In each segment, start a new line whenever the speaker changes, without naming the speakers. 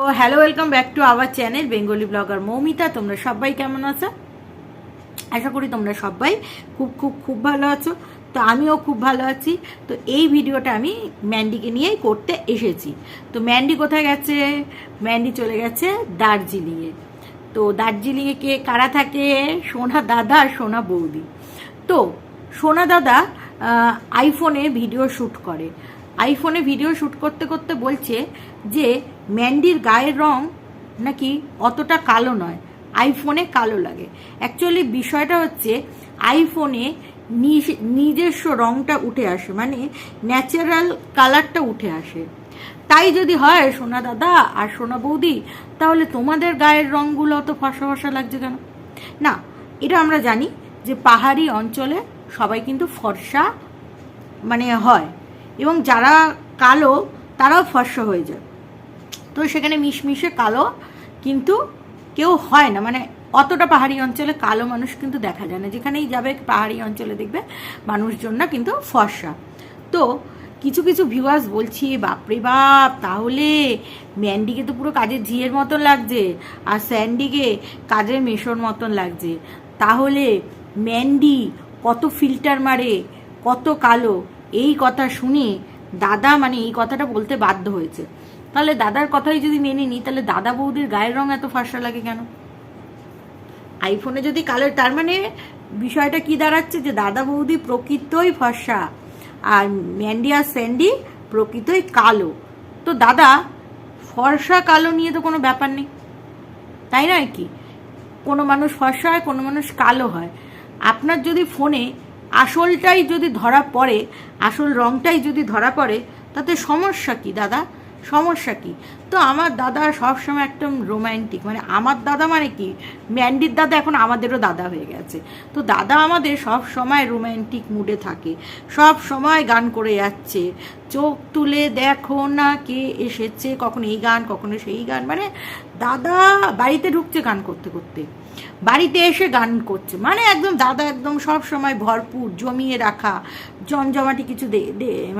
তো hello, welcome back to our channel Bengali blogger Moumita. তোমরা সবাই কেমন আছো? আশা করি তোমরা সবাই খুব খুব খুব ভালো আছো। তো আমিও খুব ভালো আছি। তো এই ভিডিওটা আমি ম্যান্ডিকে নিয়েই করতে এসেছি। তো ম্যান্ডি কোথায় গেছে? ম্যান্ডি চলে গেছে দার্জিলিংয়ে। তো দার্জিলিংয়ে কে, কারা থাকে? সোনা দাদা আর সোনা বৌদি। তো সোনা দাদা আইফোনে ভিডিও শ্যুট করে। আইফোনে ভিডিও শ্যুট করতে করতে বলছে যে ম্যান্ডির গায়ের রং নাকি অতটা কালো নয় আইফোনে কালো লাগে। অ্যাকচুয়ালি বিষয়টা হচ্ছে আইফোনে নিজ- নিজস্ব রংটা উঠে আসে মানে ন্যাচারাল কালারটা উঠে আসে। তাই যদি হয়, সোনা দাদা আর সোনা বৌদি, তাহলে তোমাদের গায়ের রঙগুলো অত ফসা ফসা লাগছে কেন? না, এটা আমরা জানি যে পাহাড়ি অঞ্চলে সবাই কিন্তু ফর্সা মানে হয়, এবং যারা কালো তারাও ফর্সা হয়ে যায়। তো সেখানে মিশমিশে কালো, কিন্তু কেউ হয় না। মানে অতটা পাহাড়ি অঞ্চলে কালো মানুষ কিন্তু দেখা যায় না। যেখানেই যাবে পাহাড়ি অঞ্চলে দেখবে মানুষজন না কিন্তু ফর্সা। তো কিছু কিছু ভিউয়ার্স বলছি, বাপরে বাপ, তাহলে ম্যান্ডিকে তো পুরো কাজের ঝিয়ের মতন লাগছে আর স্যান্ডিকে কাজের মেশোর মতন লাগছে। তাহলে ম্যান্ডি কত ফিল্টার মারে, কত কালো? এই কথা শুনে দাদা মানে এই কথাটা বলতে বাধ্য হয়েছে। তাহলে দাদার কথাই যদি মেনে নিই তাহলে দাদা বৌদির গায়ের রং এত ফর্সা লাগে কেন? আইফোনে যদি কালো তার মানে বিষয়টা কি দাঁড়াচ্ছে যে দাদা বৌদি প্রকৃতই ফর্সা আর ম্যান্ডি আর স্যান্ডি প্রকৃতই কালো। তো দাদা, ফর্সা কালো নিয়ে তো কোনো ব্যাপার নেই। তাই নয় কি? কোনো মানুষ ফর্সা হয়, কোনো মানুষ কালো হয়। আপনার যদি ফোনে আসলটাই যদি ধরা পড়ে, আসল রংটাই যদি ধরা পড়ে, তাতে সমস্যা কি দাদা? সমস্যা কি? তো আমার দাদা সবসময় একদম রোম্যান্টিক মানে আমার দাদা মানে কি? ম্যান্ডির দাদা এখন আমাদেরও দাদা হয়ে গেছে। তো দাদা আমাদের সব সময় রোম্যান্টিক মুডে থাকে। সব সময় গান করে যাচ্ছে। চোখ তুলে দেখো না কে এসেছে, কখনো এই গান, কখনো সেই গান মানে দাদা বাড়িতে ঢুকছে গান করতে করতে। বাড়িতে এসে গান করছে। মানে একদম দাদা একদম সব সময় ভরপুর, জমিয়ে রাখা, জমজমাটি কিছু দে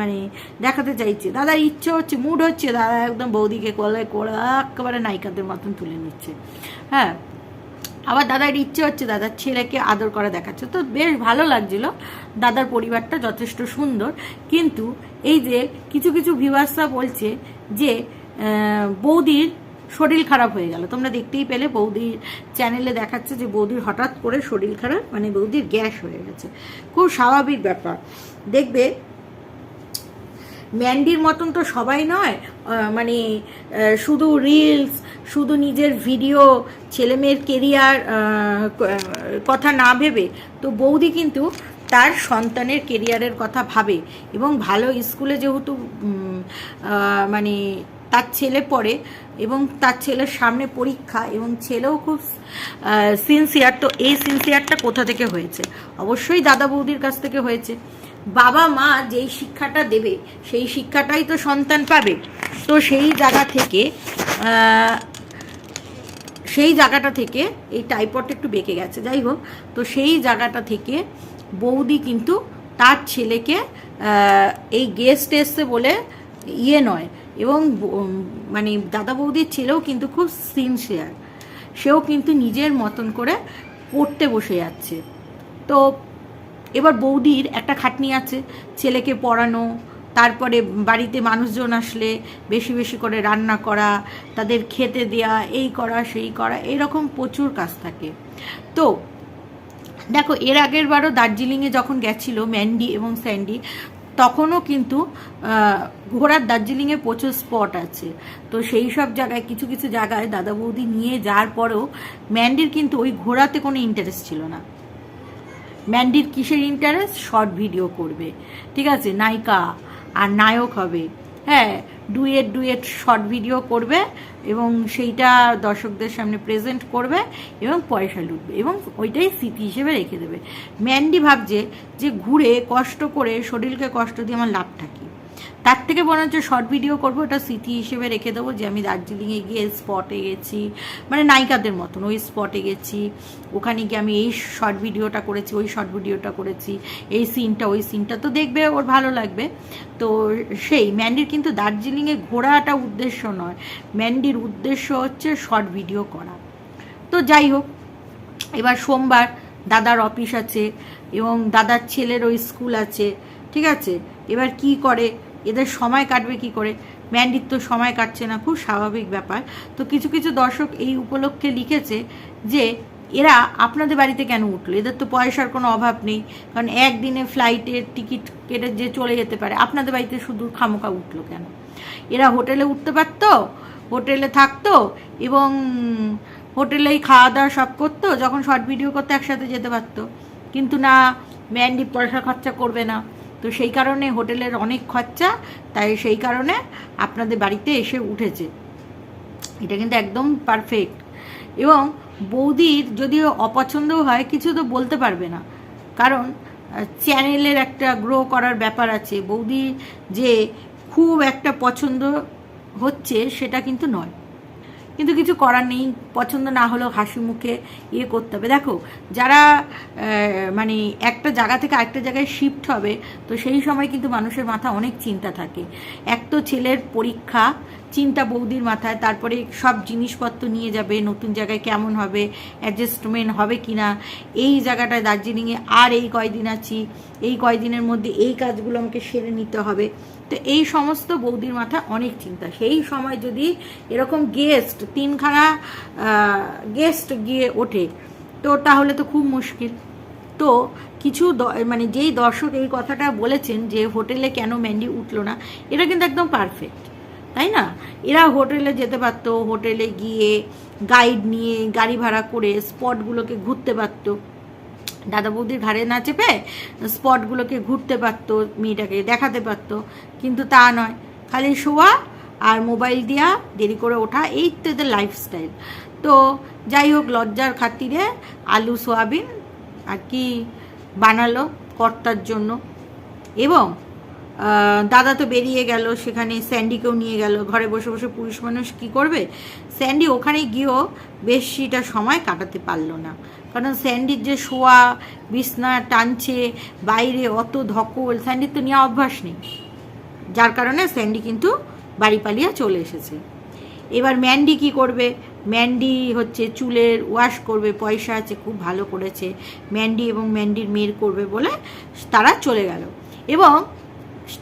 মানে দেখাতে চাইছে। দাদার ইচ্ছে হচ্ছে মুড হচ্ছে, দাদা একদম বৌদিকে কলে করে একেবারে নায়িকাদের মতন তুলে নিচ্ছে। হ্যাঁ আবার দাদার ইচ্ছে হচ্ছে, দাদার ছেলেকে আদর করা দেখাচ্ছে। তো বেশ ভালো লাগছিল। দাদার পরিবারটা যথেষ্ট সুন্দর। কিন্তু এই যে কিছু কিছু ভিউয়ার্সরা বলছে যে বৌদির শরীর খারাপ হয়ে গেল। তোমরা দেখতেই পেলে বৌদির চ্যানেলে দেখাচ্ছে যে বৌদির হঠাৎ করে শরীর খারাপ মানে বৌদির গ্যাস হয়ে গেছে। খুব স্বাভাবিক ব্যাপার। দেখবে, ম্যান্ডির মতন তো সবাই নয় মানে শুধু রিলস শুধু নিজের ভিডিও ছেলে মেয়ের কেরিয়ার কথা না ভেবে। তো বৌদি কিন্তু তার সন্তানের কেরিয়ারের কথা ভাবে এবং ভালো স্কুলে যেহেতু মানে তার ছেলে পড়ে এবং তার ছেলের সামনে পরীক্ষা এবং ছেলেও খুব সিনসিয়ার তো এই সিনসিয়ারটা কোথা থেকে হয়েছে? অবশ্যই দাদা বৌদির কাছ থেকে হয়েছে। বাবা মা যেই শিক্ষাটা দেবে, সেই শিক্ষাটাই তো সন্তান পাবে। তো সেই জায়গা থেকে সেই জায়গাটা থেকে এই টাইপটা একটু বেঁকে গেছে, যাই হোক। তো সেই জায়গাটা থেকে বৌদি কিন্তু তার ছেলেকে এই গেস্ট এসছে বলে ইয়ে নয় এবং মানে দাদা বৌদির ছেলেও কিন্তু খুব সিনসিয়ার সেও কিন্তু নিজের মতন করে পড়তে বসে যাচ্ছে। তো এবার বৌদির একটা খাটনি আছে, ছেলেকে পড়ানো, তারপরে বাড়িতে মানুষজন আসলে বেশি বেশি করে রান্না করা, তাদের খেতে দেয়া, এই করা, সেই করা, এরকম প্রচুর কাজ থাকে। তো দেখো, এর আগের বারও দার্জিলিংয়ে যখন গেছিল, ম্যান্ডি এবং স্যান্ডি তখনও কিন্তু ঘোড়ার দার্জিলিংয়ে প্রচুর স্পট আছে। তো সেই সব জায়গায়, কিছু কিছু জায়গায় দাদা বৌদি নিয়ে যাওয়ার পরেও ম্যান্ডির কিন্তু ওই ঘোড়াতে কোনো ইন্টারেস্ট ছিল না। ম্যান্ডির কিসের ইন্টারেস্ট শর্ট ভিডিও করবে। ঠিক আছে? নায়িকা। আর নায়ক হবে। হ্যাঁ ডুয়েট ডুয়েট শর্ট ভিডিও করবে এবং সেইটা দর্শকদের সামনে প্রেজেন্ট করবে এবং পয়সা লুটবে এবং ওইটাই স্মৃতি হিসেবে রেখে দেবে। ম্যান্ডি ভাবছে যে ঘুরে কষ্ট করে শরীরকে কষ্ট দিয়ে আমার লাভটা কি? তার থেকে হচ্ছে শর্ট ভিডিও করব ওটা স্মৃতি হিসেবে রেখে দেবো যে আমি দার্জিলিংয়ে গিয়ে স্পটে গেছি মানে নায়িকাদের মতন ওই স্পটে গেছি, ওখানে গিয়ে আমি এই শর্ট ভিডিওটা করেছি, ওই শর্ট ভিডিওটা করেছি, এই সিনটা ওই সিনটা তো দেখবে ওর ভালো লাগবে। তো সেই ম্যান্ডির কিন্তু দার্জিলিংয়ে ঘোরাটা উদ্দেশ্য নয় ম্যান্ডির উদ্দেশ্য হচ্ছে শর্ট ভিডিও করা। তো যাই হোক, এবার সোমবার দাদার অফিস আছে এবং দাদার ছেলের ওই স্কুল আছে, ঠিক আছে? এবার কি করে? এদের সময় কাটবে কি করে? ম্যান্ডির তো সময় কাটছে না, খুব স্বাভাবিক ব্যাপার। তো কিছু কিছু দর্শক এই উপলক্ষে লিখেছে যে, এরা আপনাদের বাড়িতে কেন উঠল? এদের তো পয়সার কোনো অভাব নেই। কারণ একদিনে ফ্লাইটের টিকিট কেটে যে চলে যেতে পারে, আপনাদের বাড়িতে শুধু খামোকা উঠল কেন? এরা হোটেলে উঠতে পারতো, হোটেলে থাকতো এবং হোটেলেই খাওয়া দাওয়া সব করতো, যখন শর্ট ভিডিও করতে একসাথে যেতে পারতো। কিন্তু না, ম্যান্ডি পয়সা খরচা করবে না। তো সেই কারণে হোটেলের অনেক খরচা, তাই সেই কারণে আপনাদের বাড়িতে এসে উঠেছে। এটা কিন্তু একদম পারফেক্ট এবং বৌদির যদি অপছন্দও হয়, কিছু তো বলতে পারবে না। কারণ চ্যানেলের একটা গ্রো করার ব্যাপার আছে। বৌদি যে খুব একটা পছন্দ হচ্ছে, সেটা কিন্তু নয়। কিন্তু কিছু করার নেই। পছন্দ না হলেও হাসি মুখে ইয়ে করতে হবে। দেখো, যারা মানে একটা জায়গা থেকে আরেকটা জায়গায় শিফট হবে, তো সেই সময় কিন্তু মানুষের মাথা অনেক চিন্তা থাকে। এক তো ছেলের পরীক্ষা, চিন্তা বৌদির মাথায়, তারপরে সব জিনিসপত্র নিয়ে যাবে, নতুন জায়গায় কেমন হবে অ্যাডজাস্টমেন্ট হবে কি না এই জায়গাটায় দার্জিলিংয়ে আর এই কয়দিন আছি, এই কয়দিনের মধ্যে এই কাজগুলো আমাকে সেরে নিতে হবে। তো এই সমস্ত বৌদির মাথা অনেক চিন্তা। সেই সময় যদি এরকম গেস্ট তিনখানা গেস্ট গিয়ে ওঠে, তো তাহলে তো খুব মুশকিল। তো কিছু মানে যেই দর্শক এই কথাটা বলেছেন যে হোটেলে কেন ম্যান্ডি উঠল না, এটা কিন্তু একদম পারফেক্ট তাই না? এরা হোটেলে যেতে পারতো, হোটেলে গিয়ে গাইড নিয়ে গাড়ি ভাড়া করে স্পটগুলোকে ঘুরতে পারতো। দাদা বৌদির ঘাড়ে না চেপে স্পটগুলোকে ঘুরতে পারতো, মেয়েটাকে দেখাতে পারতো। কিন্তু তা নয়। খালি শোয়া আর মোবাইল দিয়া দেরি করে ওঠা, এই তো এদের লাইফস্টাইল তো যাই হোক, লজ্জার খাতিরে আলু, সোয়াবিন আর কি বানালো কর্তার জন্য। এবং দাদা তো বেরিয়ে গেল, সেখানে স্যান্ডিকেও নিয়ে গেল, ঘরে বসে বসে পুরুষ মানুষ কি করবে? স্যান্ডি ওখানে গিয়েও বেশিটা সময় কাটাতে পারল না। কারণ স্যান্ডির যে শোয়া, বিছনা টানছে, বাইরে অত ধকল, স্যান্ডির তো নেওয়া অভ্যাস নেই। যার কারণে স্যান্ডি কিন্তু বাড়ি পালিয়ে চলে এসেছে। এবার ম্যান্ডি কি করবে? ম্যান্ডি হচ্ছে চুলের ওয়াশ করবে, পয়সা আছে, খুব ভালো করেছে। ম্যান্ডি এবং ম্যান্ডির মেয়ের করবে বলে তারা চলে গেল। এবং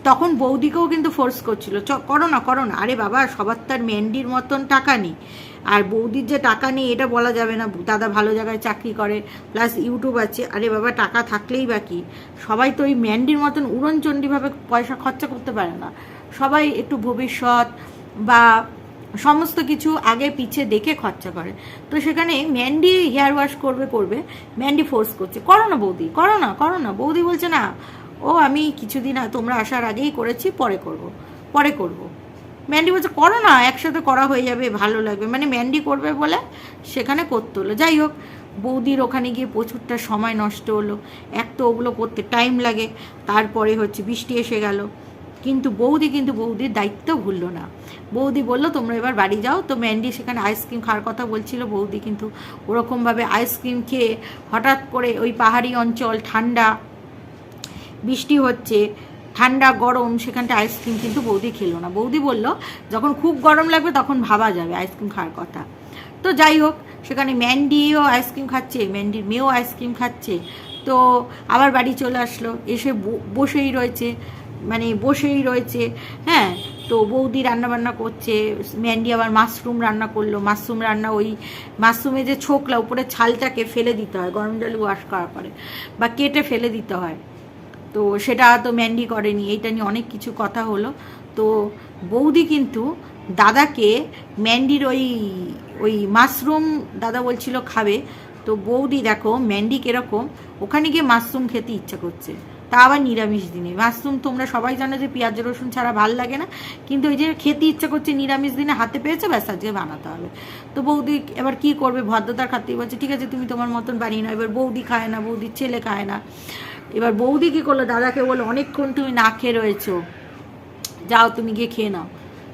তখন বৌদিকেও কিন্তু ফোর্স করছিল, চ, করো না করো না। আরে বাবা, সবার তার ম্যান্ডির মতন টাকা নেই। আর বৌদির যে টাকা নেই, এটা বলা যাবে না। দাদা ভালো জায়গায় চাকরি করে প্লাস ইউটিউব আছে। আরে বাবা, টাকা থাকলেই বাকি সবাই তো ওই ম্যান্ডির মতন উড়নচণ্ডীভাবে পয়সা খরচা করতে পারে না। সবাই একটু ভবিষ্যৎ বা সমস্ত কিছু আগে পিছে দেখে খরচা করে। তো সেখানে ম্যান্ডি হেয়ার ওয়াশ করবে করবে ম্যান্ডি ফোর্স করছে। করো না বৌদি, করো না করো না। বৌদি বলছে, না ও, আমি কিছুদিন তোমরা আসার আগেই করেছি, পরে করব পরে করব। ম্যান্ডি বলছে, করো না, একসাথে করা হয়ে যাবে, ভালো লাগবে। মানে ম্যান্ডি করবে বলে সেখানে করতে হলো। যাই হোক, বৌদির ওখানে গিয়ে প্রচুরটা সময় নষ্ট হলো। এক তো ওগুলো করতে টাইম লাগে, তারপরে হচ্ছে বৃষ্টি এসে গেল। কিন্তু বৌদি কিন্তু বৌদির দায়িত্ব ভুললো না। বৌদি বলল, তোমরা এবার বাড়ি যাও। তো ম্যান্ডি সেখানে আইসক্রিম খাওয়ার কথা বলছিল। বৌদি কিন্তু ওরকমভাবে আইসক্রিম খেয়ে হঠাৎ করে ওই পাহাড়ি অঞ্চল, ঠান্ডা বৃষ্টি হচ্ছে, ঠান্ডা, গরম, সেখানটা আইসক্রিম কিন্তু বৌদি খেলো না। বৌদি বলল, যখন খুব গরম লাগবে তখন ভাবা যাবে আইসক্রিম খাওয়ার কথা। তো যাই হোক, সেখানে ম্যান্ডিও আইসক্রিম খাচ্ছে, ম্যান্ডির মেয়েও আইসক্রিম খাচ্ছে। তো আবার বাড়ি চলে আসলো, এসে বসেই রয়েছে মানে বসেই রয়েছে হ্যাঁ? তো বৌদি রান্না বান্না করছে, ম্যান্ডি আবার মাশরুম রান্না করল। মাশরুম রান্না ওই, মাশরুমে যে ছোকলা, উপরে ছালটাকে ফেলে দিতে হয়, গরম জলে ওয়াশ করার পরে, বা কেটে ফেলে দিতে হয়। তো সেটা তো ম্যান্ডি করেনি, এইটা নিয়ে অনেক কিছু কথা হলো। তো বৌদি কিন্তু দাদাকে ম্যান্ডির ওই ওই মাশরুম দাদা বলছিল খাবে। তো বৌদি দেখো ম্যান্ডি কীরকম, ওখানে গিয়ে মাশরুম খেতে ইচ্ছা করছে। তা আবার নিরামিষ দিনে। মাশরুম তোমরা সবাই জানো যে পেঁয়াজ, রসুন ছাড়া ভালো লাগে না। কিন্তু ওই যে খেতে ইচ্ছা করছে নিরামিষ দিনে, হাতে পেয়েছে, ব্যাস আজকে বানাতে হবে। তো বৌদি এবার কি করবে? ভদ্রতার খাতির বলছে, ঠিক আছে, তুমি তোমার মতন বানিয়ে নাও। এবার বৌদি খায় না, বৌদির ছেলে খায় না। এবার বৌদি কি করল? দাদাকে বলল, অনেকক্ষণ তুমি না খেয়ে রয়েছো। যাও, তুমি গিয়ে খেয়ে নাও।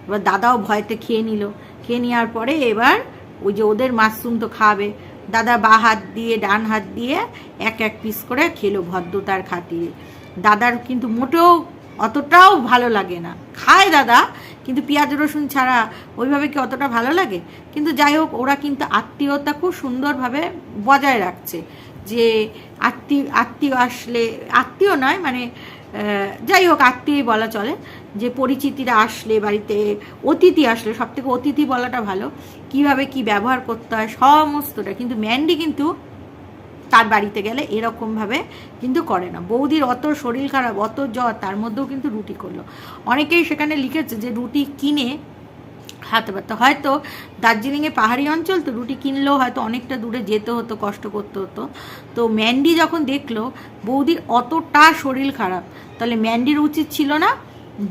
এবার দাদাও ভয়তে খেয়ে নিল। খেয়ে নেওয়ার পরে এবার ওই যে ওদের মাশরুম তো খাবে। দাদা বা হাত দিয়ে, ডান হাত দিয়ে এক এক পিস করে খেলো ভদ্রতার খাতিরে। দাদার কিন্তু মোটেও অতটাও ভালো লাগে না। খায় দাদা, কিন্তু পেঁয়াজ রসুন ছাড়া ওইভাবে কি অতটা ভালো লাগে? কিন্তু যাই হোক, ওরা কিন্তু আত্মীয়তা খুব সুন্দরভাবে বজায় রাখছে। যে আত্মীয় আত্মীয় আসলে, আত্মীয় নয় মানে যাই হোক, আত্মীয় বলা চলে, যে পরিচিতিরা আসলে বাড়িতে, অতিথি আসলে সব থেকে অতিথি বলাটা ভালো, কীভাবে কি ব্যবহার করতে হয়, সমস্তটা, কিন্তু ম্যান্ডি কিন্তু তার বাড়িতে গেলে এরকমভাবে কিন্তু করে না। বৌদির অত শরীর খারাপ, অত জ্বর, তার মধ্যেও কিন্তু রুটি করল। অনেকেই সেখানে লিখেছে যে রুটি কিনে খাতে পারতো হয়তো দার্জিলিংয়ে পাহাড়ি অঞ্চল তো রুটি কিনলেও হয়তো অনেকটা দূরে যেতে হতো, কষ্ট করতে হতো। তো ম্যান্ডি যখন দেখল, বৌদির অতটা শরীর খারাপ, তাহলে ম্যান্ডির উচিত ছিল না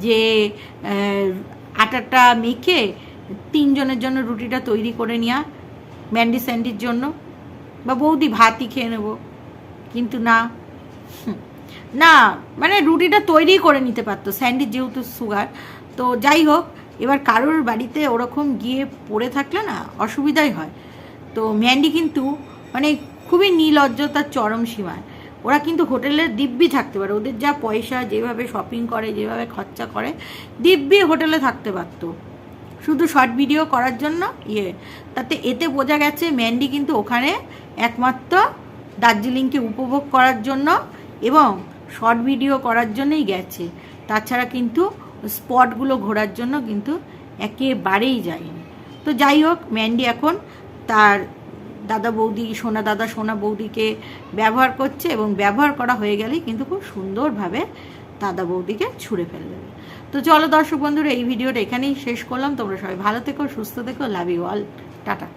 যে আটাটা মেখে তিনজনের জন্য রুটিটা তৈরি করে নেওয়া ম্যান্ডি স্যান্ডির জন্য, বা বৌদি ভাতই খেয়ে নেব। কিন্তু না না মানে রুটিটা তৈরি করে নিতে পারতো, স্যান্ডির যেহেতু সুগার। তো যাই হোক এবার কারোর বাড়িতে ওরকম গিয়ে পড়ে থাকলে না অসুবিধাই হয়। তো ম্যান্ডি কিন্তু মানে খুবই নির্লজ্জতার চরম সীমায় ওরা কিন্তু হোটেলের দিব্যি থাকতে পারে। ওদের যা পয়সা, যেভাবে শপিং করে, যেভাবে খরচা করে, দিব্যি হোটেলে থাকতে পারতো। শুধু শর্ট ভিডিও করার জন্য ইয়ে। তাতে এতে বোঝা গেছে ম্যান্ডি কিন্তু ওখানে একমাত্র দার্জিলিংকে উপভোগ করার জন্য এবং শর্ট ভিডিও করার জন্যই গেছে। তাছাড়া কিন্তু স্পটগুলো ঘোরার জন্য কিন্তু একেবারেই যায়নি। তো যাই হোক, ম্যান্ডি এখন তার দাদা বৌদি, সোনা দাদা, সোনা বৌদিকে ব্যবহার করছে এবং ব্যবহার করা হয়ে গেলেই কিন্তু খুব সুন্দরভাবে দাদা বৌদিকে ছুঁড়ে ফেলে দেবে তো চলো দর্শক বন্ধুরা, এই ভিডিওটা এখানেই শেষ করলাম। তোমরা সবাই ভালো থেকো, সুস্থ থেকো লাভ ইউ অল টাটা।